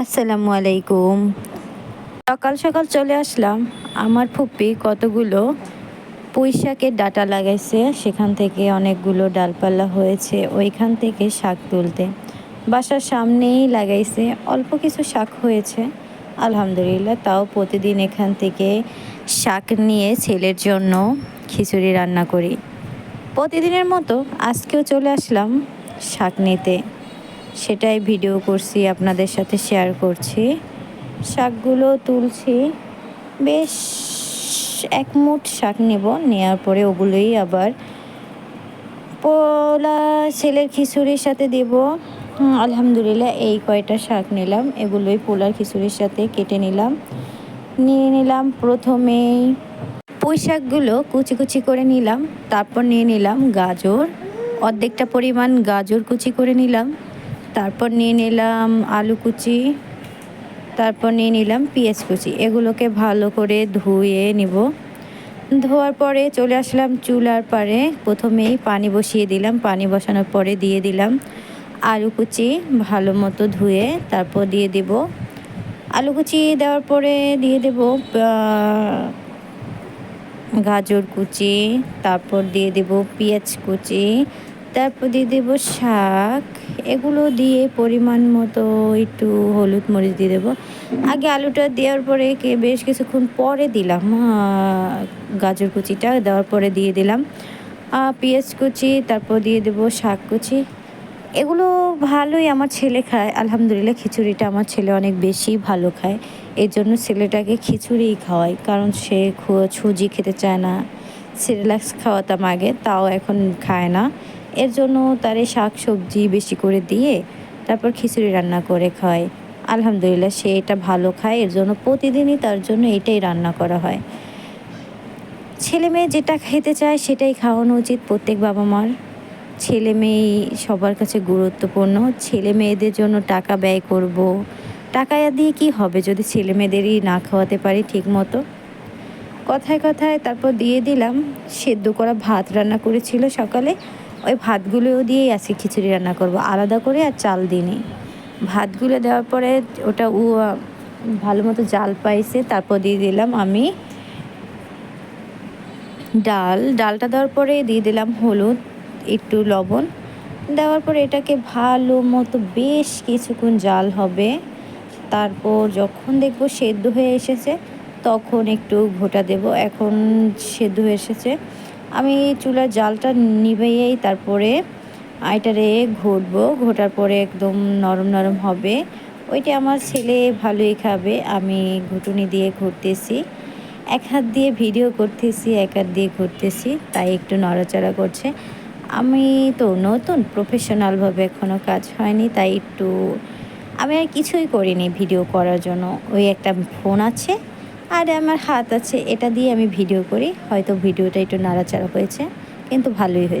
আসসালামু আলাইকুম। সকাল সকাল চলে আসলাম। আমার ফুপ্পি কতগুলো পুঁই শাকের ডাটা লাগাইছে, সেখান থেকে অনেকগুলো ডালপালা হয়েছে, ওইখান থেকে শাক তুলতে। বাসার সামনেই লাগাইছে, অল্প কিছু শাক হয়েছে। আলহামদুলিল্লাহ, তাও প্রতিদিন এখান থেকে শাক নিয়ে ছেলের জন্য খিচুড়ি রান্না করি। প্রতিদিনের মতো আজকেও চলে আসলাম শাক নিতে। সেটাই ভিডিও করছি, আপনাদের সাথে শেয়ার করছি। শাকগুলো তুলছি। বেশ এক মুঠ শাক নেব নেওয়ার পরে ওগুলোই আবার পোলা ছেলের খিচুড়ির সাথে দেব। আলহামদুলিল্লাহ এই কয়টা শাক নিলাম, এগুলোই পোলার খিচুড়ির সাথে কেটে নিলাম। নিয়ে নিলাম প্রথমেই পুঁই শাকগুলো কুচি কুচি করে নিলাম, তারপর নিয়ে নিলাম গাজর। অর্ধেকটা পরিমাণ গাজর কুচি করে নিলাম। তারপর নিয়ে নিলাম আলু কুচি, তারপর নিয়ে নিলাম পেঁয়াজ কুচি। এগুলোকে ভালো করে ধুয়ে নিব। ধোয়ার পরে চলে আসলাম চুলার পারে। প্রথমেই পানি বসিয়ে দিলাম। পানি বসানোর পরে দিয়ে দিলাম আলু কুচি ভালো মতো ধুয়ে তারপর দিয়ে দেব। আলু কুচি দেওয়ার পরে দিয়ে দেব গাজর কুচি, তারপর দিয়ে দেব পেঁয়াজ কুচি তারপর দিয়ে দেব শাক, এগুলো দিয়ে পরিমাণ মতো একটু হলুদ মরিচ দিয়ে দেবো। আগে আলুটা দেওয়ার পরে কে বেশ কিছুক্ষণ পরে দিলাম। গাজর কুচিটা দেওয়ার পরে দিয়ে দিলাম। পেঁয়াজ কুচি, তারপর দিয়ে দেব শাক কুচি। এগুলো ভালোই আমার ছেলে খায়। আলহামদুলিল্লাহ খিচুড়িটা আমার ছেলে অনেক বেশি ভালো খায়। এর জন্য ছেলেটাকে খিচুড়িই খাওয়াই। কারণ সে সুজি খেতে চায় না। সিরিলাক্স খাওয়াতাম আগে, তাও এখন খায় না। এর জন্য তারে শাক সবজি বেশি করে দিয়ে তারপর খিচুড়ি রান্না করে খায়। আলহামদুলিল্লাহ সে এটা ভালো খায়, এর জন্য প্রতিদিনই তার জন্য এটাই রান্না করা হয়। ছেলে মেয়ে যেটা খেতে চায় সেটাই খাওয়ানো উচিত প্রত্যেক বাবা মার। ছেলে মেয়ে সবার কাছে গুরুত্বপূর্ণ, ছেলে মেয়েদের জন্য টাকা ব্যয় করব। টাকা দিয়ে কি হবে যদি ছেলে মেয়েদেরই না খাওয়াতে পারি ঠিক মতো কথায় কথায় তারপর দিয়ে দিলাম, সেদ্ধ করা ভাত রান্না করেছিল সকালে। ওই ভাতগুলোও দিয়েই আজকে খিচুড়ি রান্না করব। আলাদা করে আর চাল দিইনি। ভাতগুলো দেওয়ার পরে ওটা উ ভালো মতো জাল পাইছে, তারপর দিয়ে দিলাম আমি ডাল। ডালটা দেওয়ার পরে দিয়ে দিলাম হলুদ, একটু লবণ। দেওয়ার পরে এটাকে ভালো মতো বেশ কিছুক্ষণ জাল হবে। তারপর যখন দেখব সেদ্ধ হয়ে এসেছে, তখন একটু ঘোটা দেব। এখন সেদ্ধ হয়ে এসেছে। আমি চুলার জালটা নিভেই তারপরে আইটারে ঘুটবো। ঘোটার পরে একদম নরম নরম হবে। ওইটা আমার ছেলে ভালোই খাবে। আমি ঘুটুনি দিয়ে ঘুরতেছি। এক হাত দিয়ে ভিডিও করতেছি, এক হাত দিয়ে ঘুরতেছি, তাই একটু নড়াচড়া করছে। আমি তো নতুন প্রফেশনালভাবে এখনও কাজ হয়নি, তাই একটু আমি আর কিছুই করিনি ভিডিও করার জন্য। ওই একটা ফোন আছে আর আমার হাত আছে, এটা দিয়ে আমি ভিডিও করি। হয়তো ভিডিওটা একটু নাড়াচাড়া হয়েছে, কিন্তু ভালোই হয়েছে।